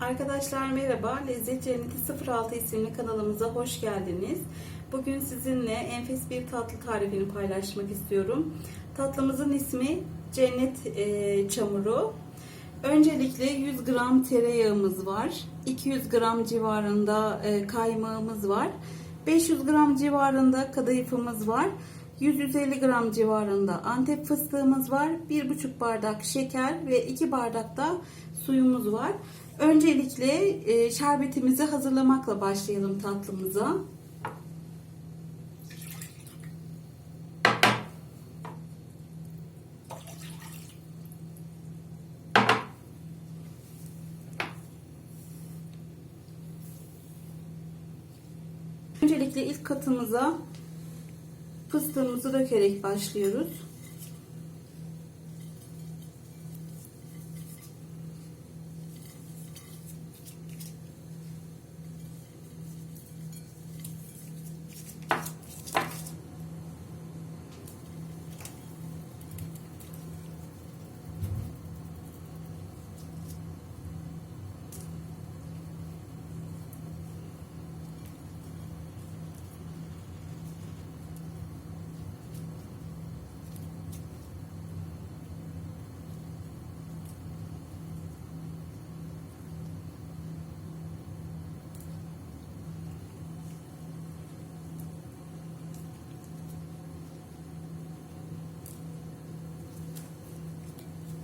Arkadaşlar merhaba. Lezzet Cenneti 06 isimli kanalımıza hoş geldiniz. Bugün sizinle enfes bir tatlı tarifini paylaşmak istiyorum. Tatlımızın ismi Cennet e, Çamuru. Öncelikle 100 gram tereyağımız var. 200 gram civarında e, kaymağımız var. 500 gram civarında kadayıfımız var. 150 gram civarında antep fıstığımız var. 1,5 bardak şeker ve 2 bardak da suyumuz var. Öncelikle e, şerbetimizi hazırlamakla başlayalım tatlımıza. Öncelikle ilk katımıza fıstığımızı dökerek başlıyoruz.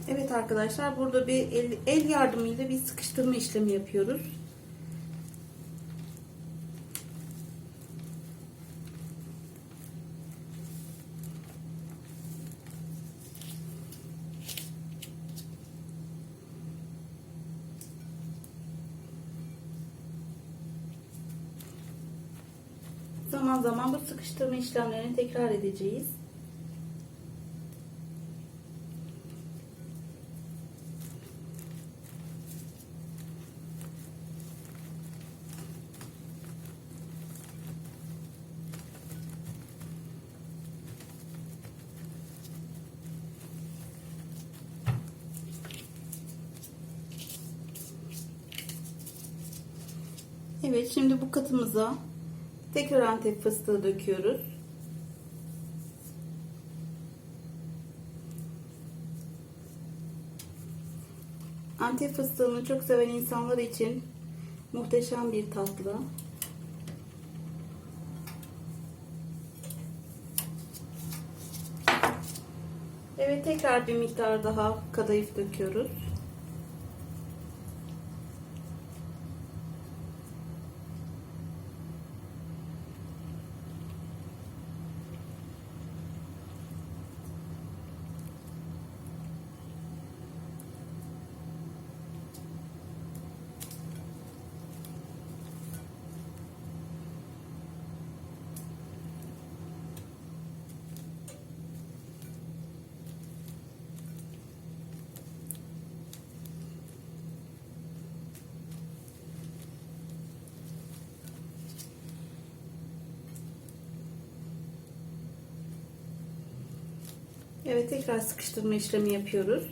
Evet arkadaşlar burada bir el, el yardımıyla bir sıkıştırma işlemi yapıyoruz. Zaman zaman bu sıkıştırma işlemlerini tekrar edeceğiz. Evet şimdi bu katımıza tekrar antep fıstığı döküyoruz. Antep fıstığını çok seven insanlar için muhteşem bir tatlı. Evet tekrar bir miktar daha kadayıf döküyoruz. Evet tekrar sıkıştırma işlemi yapıyoruz.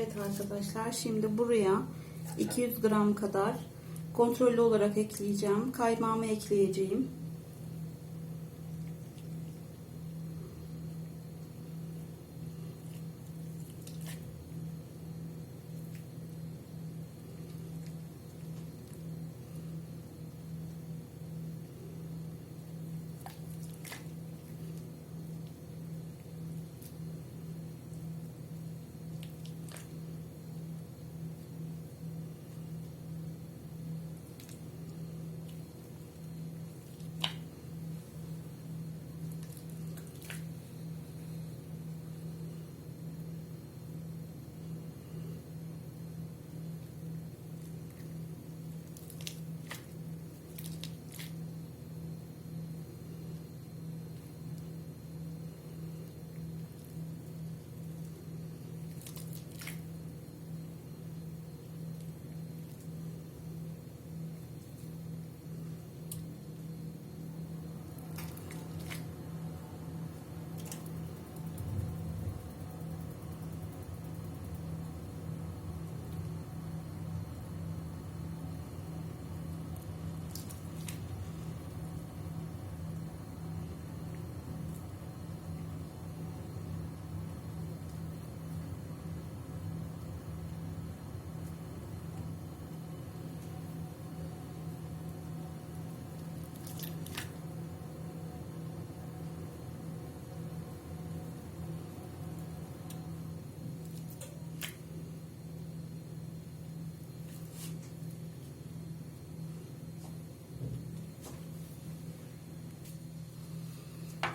Evet arkadaşlar şimdi buraya 200 gram kadar kontrollü olarak ekleyeceğim. Kaymağımı ekleyeceğim.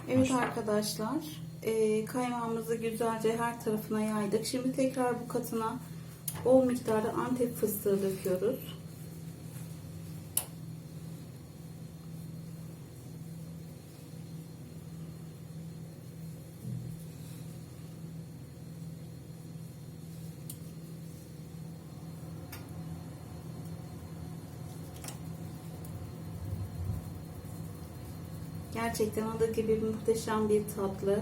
Evet arkadaşlar, e, kaymağımızı güzelce her tarafına yaydık. Şimdi tekrar bu katına bol miktarda antep fıstığı döküyoruz. Gerçekten adı gibi muhteşem bir tatlı.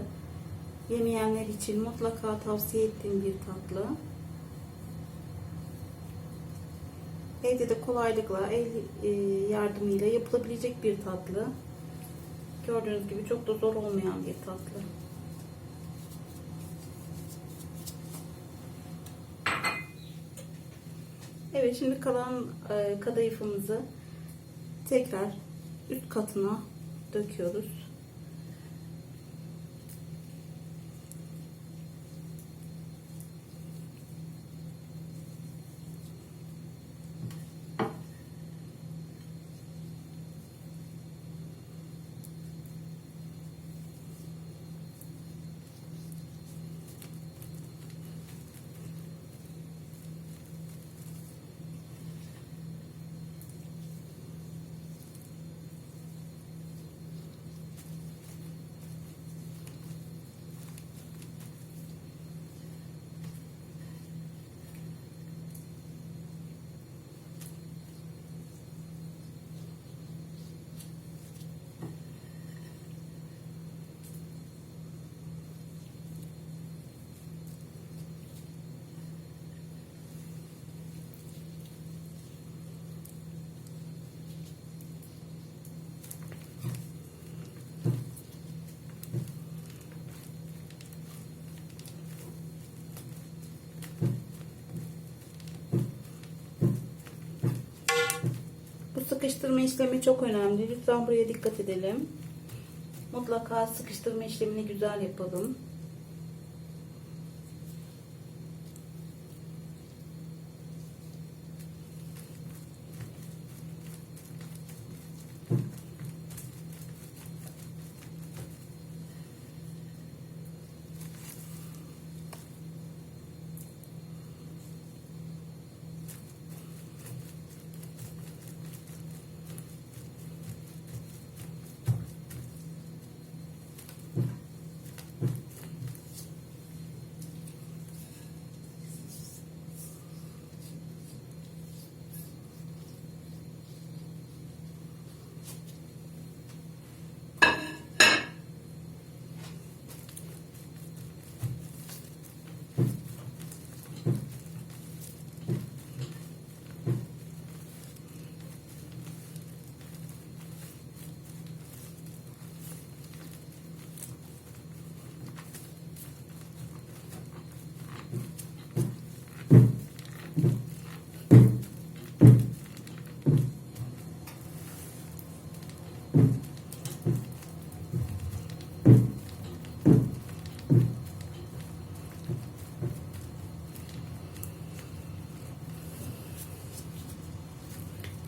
Yemeyenler için mutlaka tavsiye ettiğim bir tatlı. Evde de kolaylıkla el e, yardımıyla yapılabilecek bir tatlı. Gördüğünüz gibi çok da zor olmayan bir tatlı. Evet şimdi kalan e, kadayıfımızı tekrar üst katına döküyoruz. Bu sıkıştırma işlemi çok önemli. Lütfen buraya dikkat edelim. Mutlaka sıkıştırma işlemini güzel yapalım.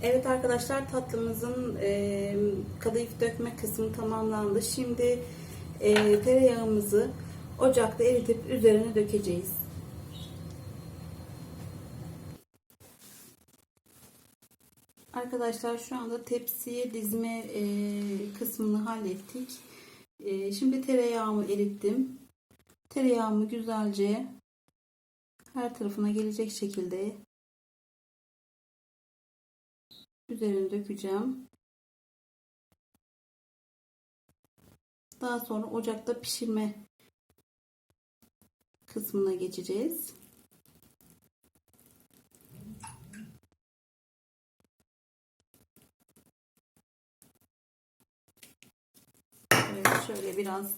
Evet arkadaşlar tatlımızın e, kadayıf dökme kısmı tamamlandı. Şimdi e, tereyağımızı ocakta eritip üzerine dökeceğiz. Arkadaşlar şu anda tepsiye dizme e, kısmını hallettik. E, şimdi tereyağımı erittim. Tereyağımı güzelce her tarafına gelecek şekilde üzerine dökeceğim. Daha sonra ocakta pişirme kısmına geçeceğiz. Evet, şöyle biraz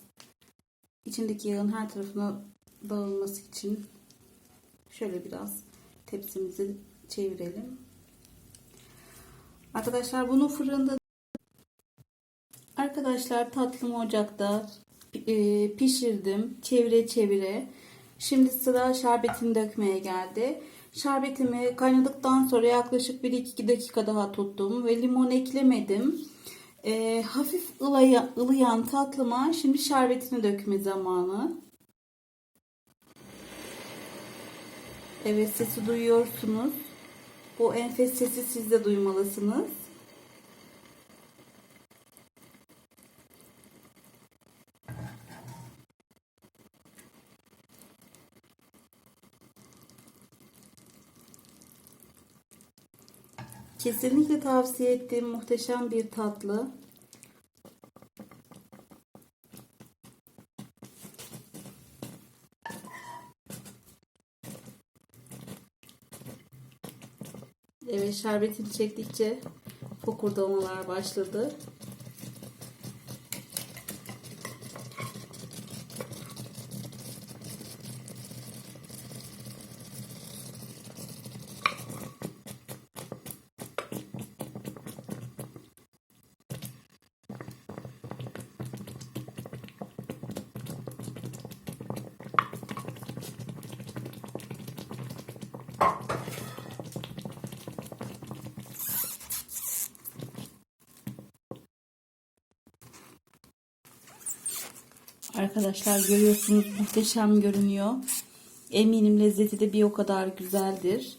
içindeki yağın her tarafına dağılması için şöyle biraz tepsimizi çevirelim. Arkadaşlar bunu fırında Arkadaşlar tatlımı ocakta e, pişirdim. Çevire çevire. Şimdi sıra şerbetini dökmeye geldi. Şerbetimi kaynadıktan sonra yaklaşık 1-2 dakika daha tuttum ve limon eklemedim. Ee, hafif ılaya, ılıyan tatlıma şimdi şerbetini dökme zamanı. Evet sesi duyuyorsunuz. Bu enfes sesi siz de duymalısınız. Kesinlikle tavsiye ettiğim muhteşem bir tatlı. Evet şerbetini çektikçe fokurdamalar başladı. Arkadaşlar görüyorsunuz muhteşem görünüyor. Eminim lezzeti de bir o kadar güzeldir.